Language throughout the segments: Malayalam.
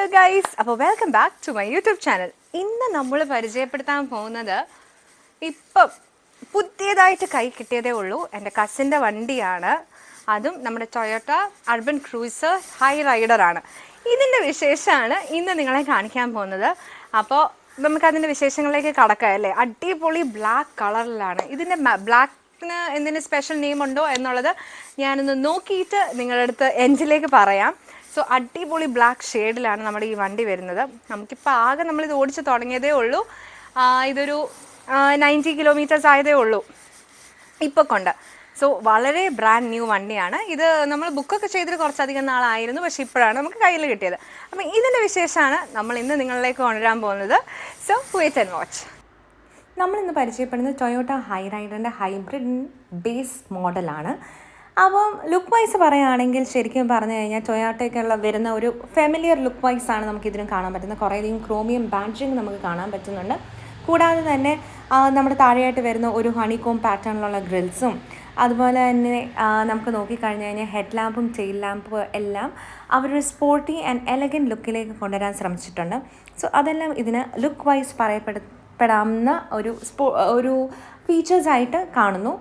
ഹലോ ഗൈസ് അപ്പോൾ welcome back to my YouTube channel ഇന്ന് നമ്മൾ പരിചയപ്പെടുത്താൻ പോകുന്നത് ഇപ്പം പുതിയതായിട്ട് കൈ കിട്ടിയതേ ഉള്ളൂ. എന്റെ കസിന്റെ വണ്ടിയാണ്. അതും നമ്മുടെ ടൊയോട്ട അർബൻ ക്രൂസർ ഹൈ റൈഡറാണ് ഇതിന്റെ വിശേഷമാണ് ഇന്ന് നിങ്ങളെ കാണിക്കാൻ പോകുന്നത്. അപ്പോൾ നമുക്കതിന്റെ വിശേഷങ്ങളിലേക്ക് കടക്കാം അല്ലേ? അടിപൊളി ബ്ലാക്ക് കളറിലാണ് ഇതിന്റെ ബ്ലാക്ക് എന്തിന് സ്പെഷ്യൽ നെയിം ഉണ്ടോ എന്നുള്ളത് ഞാനൊന്ന് നോക്കിയിട്ട് നിങ്ങളുടെ അടുത്ത് എൻജിലേക്ക് പറയാം. സോ അടിപൊളി ബ്ലാക്ക് ഷെയ്ഡിലാണ് നമ്മുടെ ഈ വണ്ടി വരുന്നത്. നമുക്കിപ്പോൾ ആകെ നമ്മളിത് ഓടിച്ച് തുടങ്ങിയതേ ഉള്ളൂ. ഇതൊരു നയന്റി കിലോമീറ്റേഴ്സ് ആയതേ ഉള്ളൂ. ഇപ്പോൾ കൊണ്ട്. സോ വളരെ ബ്രാൻഡ് ന്യൂ വണ്ടിയാണ്. ഇത് നമ്മൾ ബുക്കൊക്കെ ചെയ്തിട്ട് കുറച്ചധികം നാളായിരുന്നു. പക്ഷേ ഇപ്പോഴാണ് നമുക്ക് കയ്യിൽ കിട്ടിയത്. അപ്പം ഇതിന്റെ വിശേഷമാണ് നമ്മൾ ഇന്ന് നിങ്ങളിലേക്ക് കൊണ്ടുവരാൻ പോകുന്നത്. സോ വെയിറ്റ് ആൻഡ് വാച്ച് നമ്മളിന്ന് പരിചയപ്പെടുന്നത് ടൊയോട്ട ഹൈ റൈഡറിന്റെ ഹൈബ്രിഡ് ബേസ് മോഡലാണ് അപ്പം ലുക്ക് വൈസ് പറയുകയാണെങ്കിൽ ശരിക്കും പറഞ്ഞു കഴിഞ്ഞാൽ ടൊയാട്ടയ്ക്കുള്ള വരുന്ന ഒരു ഫെമിലിയർ ലുക്ക് വൈസ് ആണ് നമുക്ക് ഇതിനും കാണാൻ പറ്റുന്നത്. കുറേയധികം ക്രോമിയം ബാഡ്ജിങ് നമുക്ക് കാണാൻ പറ്റുന്നുണ്ട്. കൂടാതെ തന്നെ നമ്മുടെ താഴെയായിട്ട് വരുന്ന ഒരു ഹണികോം പാറ്റേണിലുള്ള ഗ്രിൽസും അതുപോലെ തന്നെ നമുക്ക് നോക്കിക്കഴിഞ്ഞ് കഴിഞ്ഞാൽ ഹെഡ് ലാമ്പും ടെയിൽ ലാമ്പും എല്ലാം അവരൊരു സ്പോർട്ടി ആൻഡ് എലഗൻ ലുക്കിലേക്ക് കൊണ്ടുവരാൻ ശ്രമിച്ചിട്ടുണ്ട്. സോ അതെല്ലാം ഇതിന് ലുക്ക് വൈസ് പറയപ്പെടുന്ന ഒരു സ്പോ ഒരു ഫീച്ചേഴ്സായിട്ട് കാണുന്നു.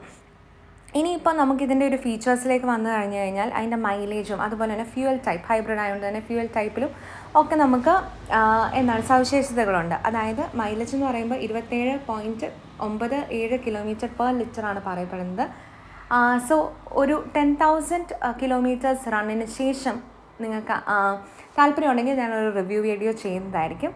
ഇനിയിപ്പോൾ നമുക്കിതിന്റെ ഒരു ഫീച്ചേഴ്സിലേക്ക് വന്നു കഴിഞ്ഞു കഴിഞ്ഞാൽ അതിന്റെ മൈലേജും അതുപോലെ തന്നെ ഫ്യൂവൽ ടൈപ്പ് ഹൈബ്രിഡ് ആയതുകൊണ്ട് തന്നെ ഫ്യൂവൽ ടൈപ്പിലും ഒക്കെ നമുക്ക് എന്താണ് സവിശേഷതകളുണ്ട്. അതായത് മൈലേജ് എന്ന് പറയുമ്പോൾ ഇരുപത്തേഴ് പോയിന്റ് ഒമ്പത് ഏഴ് കിലോമീറ്റർ പെർ ലിറ്ററാണ് പറയപ്പെടുന്നത്. സോ ഒരു ടെൻ തൗസൻഡ് കിലോമീറ്റേഴ്സ് റണ്ണിന് ശേഷം നിങ്ങൾക്ക് താല്പര്യമുണ്ടെങ്കിൽ ഞാനൊരു റിവ്യൂ വീഡിയോ ചെയ്യുന്നതായിരിക്കും.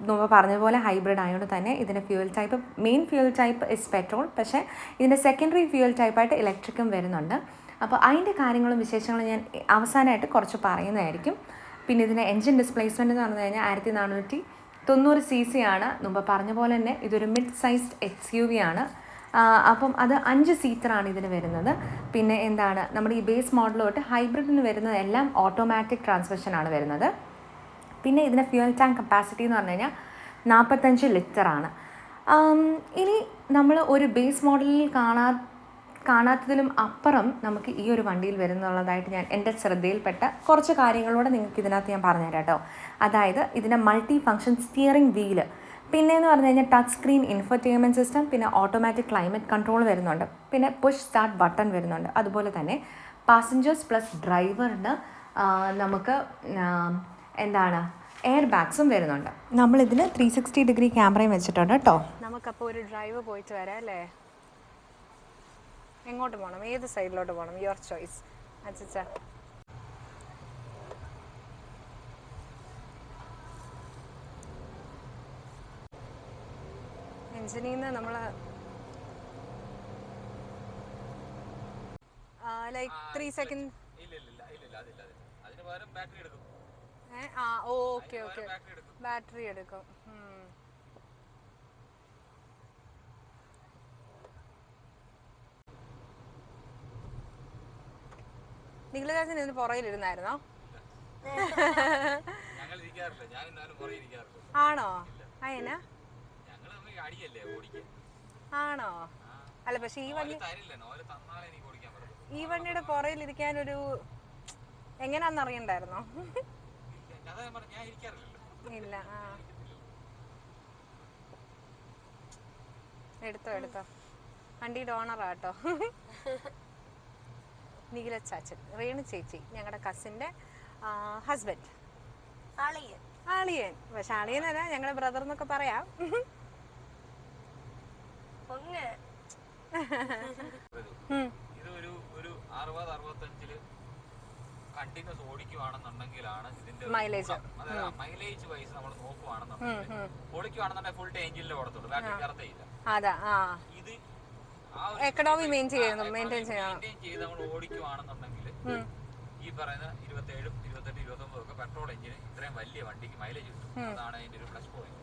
മുമ്പ് പറഞ്ഞതുപോലെ പോലെ ഹൈബ്രിഡ് ആയതുകൊണ്ട് തന്നെ ഇതിന്റെ fuel type main fuel type is petrol പക്ഷേ ഇതിന്റെ സെക്കൻഡറി ഫ്യൂൽ ടൈപ്പായിട്ട് ഇലക്ട്രിക്കും വരുന്നുണ്ട്. അപ്പോൾ അതിന്റെ കാര്യങ്ങളും വിശേഷങ്ങളും ഞാൻ അവസാനമായിട്ട് കുറച്ച് പറയുന്നതായിരിക്കും. പിന്നെ ഇതിന്റെ എൻജിൻ ഡിസ്പ്ലേസ്മെന്റ് എന്ന് പറഞ്ഞു കഴിഞ്ഞാൽ ആയിരത്തി നാനൂറ്റി തൊണ്ണൂറ് സി സി ആണ് മുമ്പ് പറഞ്ഞ പോലെ തന്നെ ഇതൊരു mid sized X U V ആണ് അപ്പം അത് അഞ്ച് സീറ്ററാണ് ഇതിന് വരുന്നത്. പിന്നെ എന്താണ്? നമ്മുടെ ഈ ബേസ് മോഡൽ തൊട്ട് ഹൈബ്രിഡിന് വരുന്നത് എല്ലാം ഓട്ടോമാറ്റിക് ട്രാൻസ്മിഷനാണ് വരുന്നത്. പിന്നെ ഇതിന്റെ ഫ്യൂൽ ടാങ്ക് കപ്പാസിറ്റി എന്ന് പറഞ്ഞു കഴിഞ്ഞാൽ നാൽപ്പത്തഞ്ച് ലിറ്ററാണ് ഇനി നമ്മൾ ഒരു ബേസ് മോഡലിൽ കാണാ കാണാത്തതിലും അപ്പുറം നമുക്ക് ഈ ഒരു വണ്ടിയിൽ വരുന്നുള്ളതായിട്ട് ഞാൻ എന്റെ ശ്രദ്ധയിൽപ്പെട്ട കുറച്ച് കാര്യങ്ങളൂടെ നിങ്ങൾക്ക് ഇതിനകത്ത് ഞാൻ പറഞ്ഞുതരാം കേട്ടോ. അതായത് ഇതിന്റെ മൾട്ടി ഫങ്ഷൻ സ്റ്റിയറിംഗ് വീൽ പിന്നെ എന്ന് പറഞ്ഞു കഴിഞ്ഞാൽ ടച്ച് സ്ക്രീൻ ഇൻഫർടൈൻമെന്റ് സിസ്റ്റം പിന്നെ ഓട്ടോമാറ്റിക് ക്ലൈമറ്റ് കൺട്രോൾ വരുന്നുണ്ട്. പിന്നെ പുഷ് സ്റ്റാർട്ട് ബട്ടൺ വരുന്നുണ്ട്. അതുപോലെ തന്നെ പാസഞ്ചേഴ്സ് പ്ലസ് ഡ്രൈവറിന് നമുക്ക് എന്താണ്? എയർ ബാഗ്സും വരുന്നുണ്ട്. നമ്മളിതിന് ത്രീ സിക്സ്റ്റി ഡിഗ്രി ക്യാമറയും വെച്ചിട്ടുണ്ട് കേട്ടോ. നമുക്കപ്പോൾ ഒരു ഡ്രൈവ് പോയിട്ട് വരാം അല്ലേ? എങ്ങോട്ട് പോകണം ഏത് സൈഡിലോട്ട് പോകണം യുവർ ചോയ്സ് അച്ഛാ. എഞ്ചിനിൽ നിന്ന് നമ്മൾ ലൈക്ക് ത്രീ സെക്കൻഡ് ഇല്ല ഇല്ല ഇല്ല അതിന് പകരം ബാറ്ററി എടുക്കും. ആ ഓക്കെ ഓക്കെ. ബാറ്ററി എടുക്കും. നിഖിലദാസൻ ഇതിന് പുറകിലിരുന്നായിരുന്നോ ആണോ? അയനാ? ആണോ? അല്ല പക്ഷെ ഈ വണ്ടി ഈ വണ്ടിയുടെ പുറയിലിരിക്കാനൊരു ഒരു എങ്ങനെയാന്ന് അറിയണ്ടായിരുന്നോ അതാ ഞാൻ പറഞ്ഞു ഞാൻ ഇരിക്കാറില്ലല്ലോ. ഇല്ല ആ. എടുത്തോ എടുത്തോ. വണ്ടിയുടെ ഓണറാട്ടോ നീല ചാച്ചൻ റേണു ചേച്ചി ഞങ്ങളുടെ കസിന്റെ ഹസ്ബൻഡ് അളിയൻ. ആളിയൻ പക്ഷെ ആളിയൻ അല്ല ഞങ്ങളുടെ ബ്രദർ എന്നൊക്കെ പറയാം. പൊങ്ങ്. ഇത് ഒരു ഒരു അറുപത് അറുപത്തഞ്ചിൽ കണ്ടിന്യൂസ് ഓടിക്കുവാണെന്നുണ്ടെങ്കിലാണ് ഇതിന്റെ മൈലേജ് മൈലേജ് വൈസ് നമ്മൾ നോക്കുവാണെന്നുണ്ടെങ്കിൽ ഓടിക്കുവാണെന്നുണ്ടെങ്കിൽ ഫുൾ ടേഞ്ചിലെ ഓടത്തുള്ളൂ ബാറ്ററി കറത്തയില്ല ഇത് എക്കണോമി മെയിൻ ചെയ്യണം മെയിന്റെയിൻ ചെയ്യണം മെയിന്റെയിൻ ചെയ്ത് നമ്മൾ ഓടിക്കുവാണെന്നുണ്ടെങ്കിൽ ഈ പറയുന്ന ഇരുപത്തേഴും ഇരുപത്തെട്ട് ഇരുപത്തൊമ്പതും ഒക്കെ പെട്രോൾ എഞ്ചിന് ഇത്രയും വലിയ വണ്ടിക്ക് മൈലേജ് കിട്ടും. അതാണ് അതിന്റെ ഒരു പ്ലസ് പോയിന്റ്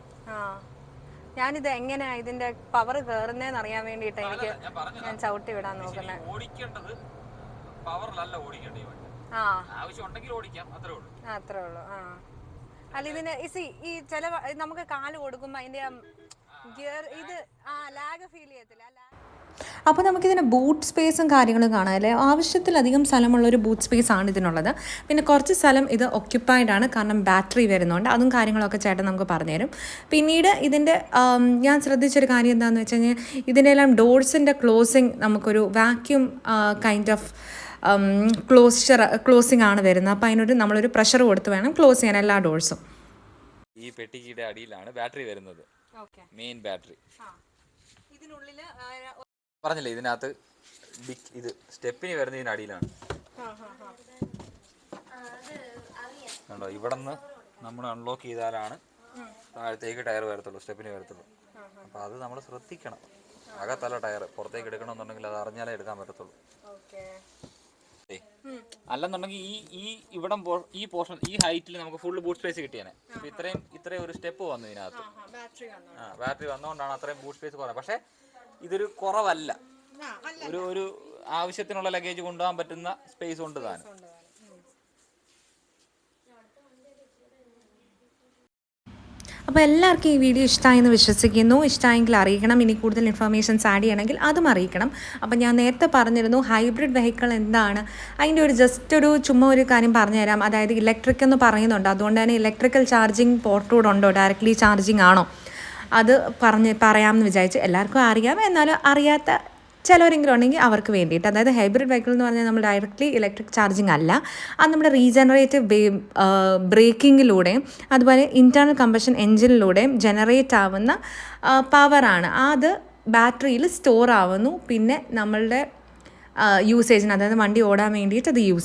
ഞാനിത് എങ്ങനെയാ ഇതിന്റെ പവർ കേറുന്നേന്ന് അറിയാൻ വേണ്ടിയിട്ട് എനിക്ക് ഞാൻ ചവിട്ടി വിടാൻ നോക്കുന്നത് ഓടിക്കേണ്ടത് പവറിലല്ല ഓടിക്കേണ്ടത് ഈ വണ്ടി. ആ. ആവശ്യം ഓടിക്കാം അത്രേ ഉള്ളൂ. അത്രേ ഉള്ളൂ. ആ. അല്ല ഇതിന് ഇസി ഈ ചില നമുക്ക് കാൽ കൊടുക്കുമ്പോ അതിന്റെ ഗിയർ ഇത് ആ ലാഗ് ഫീൽ ചെയ്യത്തില്ല അപ്പോൾ നമുക്കിതിന് ബൂട്ട് സ്പേസും കാര്യങ്ങളും കാണാം അല്ലേ? ആവശ്യത്തിലധികം സ്ഥലമുള്ള ഒരു ബൂട്ട് സ്പേസ് ആണ് ഇതിനുള്ളത്. പിന്നെ കുറച്ച് സ്ഥലം ഇത് ഒക്യുപ്പൈഡ് ആണ് കാരണം ബാറ്ററി വരുന്നുണ്ട്. അതും കാര്യങ്ങളൊക്കെ ചേട്ടൻ നമുക്ക് പറഞ്ഞുതരും. പിന്നീട് ഇതിന്റെ ഞാൻ ശ്രദ്ധിച്ചൊരു കാര്യം എന്താണെന്ന് വെച്ച് കഴിഞ്ഞാൽ ഇതിന്റെ എല്ലാം ഡോർസിന്റെ ക്ലോസിങ് നമുക്കൊരു vacuum kind of closure closing ആണ് വരുന്നത്. അപ്പോൾ അതിനൊരു നമ്മളൊരു പ്രഷർ കൊടുത്ത് വേണം ക്ലോസ് ചെയ്യാൻ എല്ലാ ഡോഴ്സും ഈ പെട്ടിക്കിയുടെ അടിയിലാണ് ബാറ്ററി വരുന്നത്. മെയിൻ ബാറ്ററി പറഞ്ഞില്ലേ ഇതിനകത്ത് ഇത് സ്റ്റെപ്പിന് വരുന്ന ഇതിന് അടിയിലാണ്. കണ്ടോ ഇവിടെ നിന്ന് നമ്മൾ അൺലോക്ക് ചെയ്താലാണ് താഴത്തേക്ക് ടയർ വരത്തുള്ളൂ സ്റ്റെപ്പിന് വരത്തുള്ളൂ. അപ്പോൾ അത് നമ്മൾ ശ്രദ്ധിക്കണം. അകത്തല്ല ടയർ പുറത്തേക്ക് എടുക്കണമെന്നുണ്ടെങ്കിൽ അത് അറിഞ്ഞാലേ എടുക്കാൻ പറ്റത്തുള്ളൂ. അല്ലെന്നുണ്ടെങ്കിൽ ഈ ഈ ഇവിടം ഈ പോർഷൻ ഈ ഹൈറ്റിൽ നമുക്ക് ഫുള്ള് ബൂട്ട് സ്പേസ് കിട്ടിയാണ് അപ്പൊ ഇത്രയും ഇത്രയും ഒരു സ്റ്റെപ്പ് വന്നു ഇതിനകത്ത്. ആ ബാറ്ററി വന്നുകൊണ്ടാണ് അത്രയും ബൂട്ട് സ്പേസ് കുറവ്. പക്ഷെ ഇതൊരു കുറവല്ല. ഒരു ഒരു ആവശ്യത്തിനുള്ള ലഗേജ് കൊണ്ടുപോകാൻ പറ്റുന്ന സ്പേസ് ഉണ്ട് താനും. അപ്പോൾ എല്ലാവർക്കും ഈ വീഡിയോ ഇഷ്ടമായെന്ന് വിശ്വസിക്കുന്നു. ഇഷ്ടമായെങ്കിൽ അറിയിക്കണം. ഇനി കൂടുതൽ ഇൻഫർമേഷൻസ് ആഡ് ചെയ്യണമെങ്കിൽ അതും അറിയിക്കണം. അപ്പോൾ ഞാൻ നേരത്തെ പറഞ്ഞിരുന്നു ഹൈബ്രിഡ് വെഹിക്കിൾ എന്താണ്? അതിന്റെ ഒരു ജസ്റ്റ് ഒരു ചുമ്മാ ഒരു കാര്യം പറഞ്ഞുതരാം. അതായത് ഇലക്ട്രിക് എന്ന് പറയുന്നുണ്ട്. അതുകൊണ്ട് തന്നെ ഇലക്ട്രിക്കൽ ചാർജിങ് പോർട്ടൂടെ ഉണ്ടോ? ഡയറക്റ്റ്ലി ചാർജിങ് ആണോ? അത് പറഞ്ഞ് പറയാമെന്ന് വിചാരിച്ച് എല്ലാവർക്കും അറിയാം. എന്നാലും അറിയാത്ത ചിലവരെങ്കിലും ഉണ്ടെങ്കിൽ അവർക്ക് വേണ്ടിയിട്ട്. അതായത് ഹൈബ്രിഡ് വെഹിക്കിൾ എന്ന് പറഞ്ഞാൽ നമ്മൾ ഡയറക്റ്റ്ലി ഇലക്ട്രിക് ചാർജിങ് അല്ല. അത് നമ്മുടെ റീജനറേറ്റീവ് ബേ ബ്രേക്കിങ്ങിലൂടെയും അതുപോലെ ഇന്റേർണൽ കമ്പഷൻ എൻജിനിലൂടെയും ജനറേറ്റ് ആവുന്ന പവറാണ് അത് ബാറ്ററിയിൽ സ്റ്റോർ ആവുന്നു. പിന്നെ നമ്മളുടെ യൂസേജിന് അതായത് വണ്ടി ഓടാൻ വേണ്ടിയിട്ട് അത് യൂസ്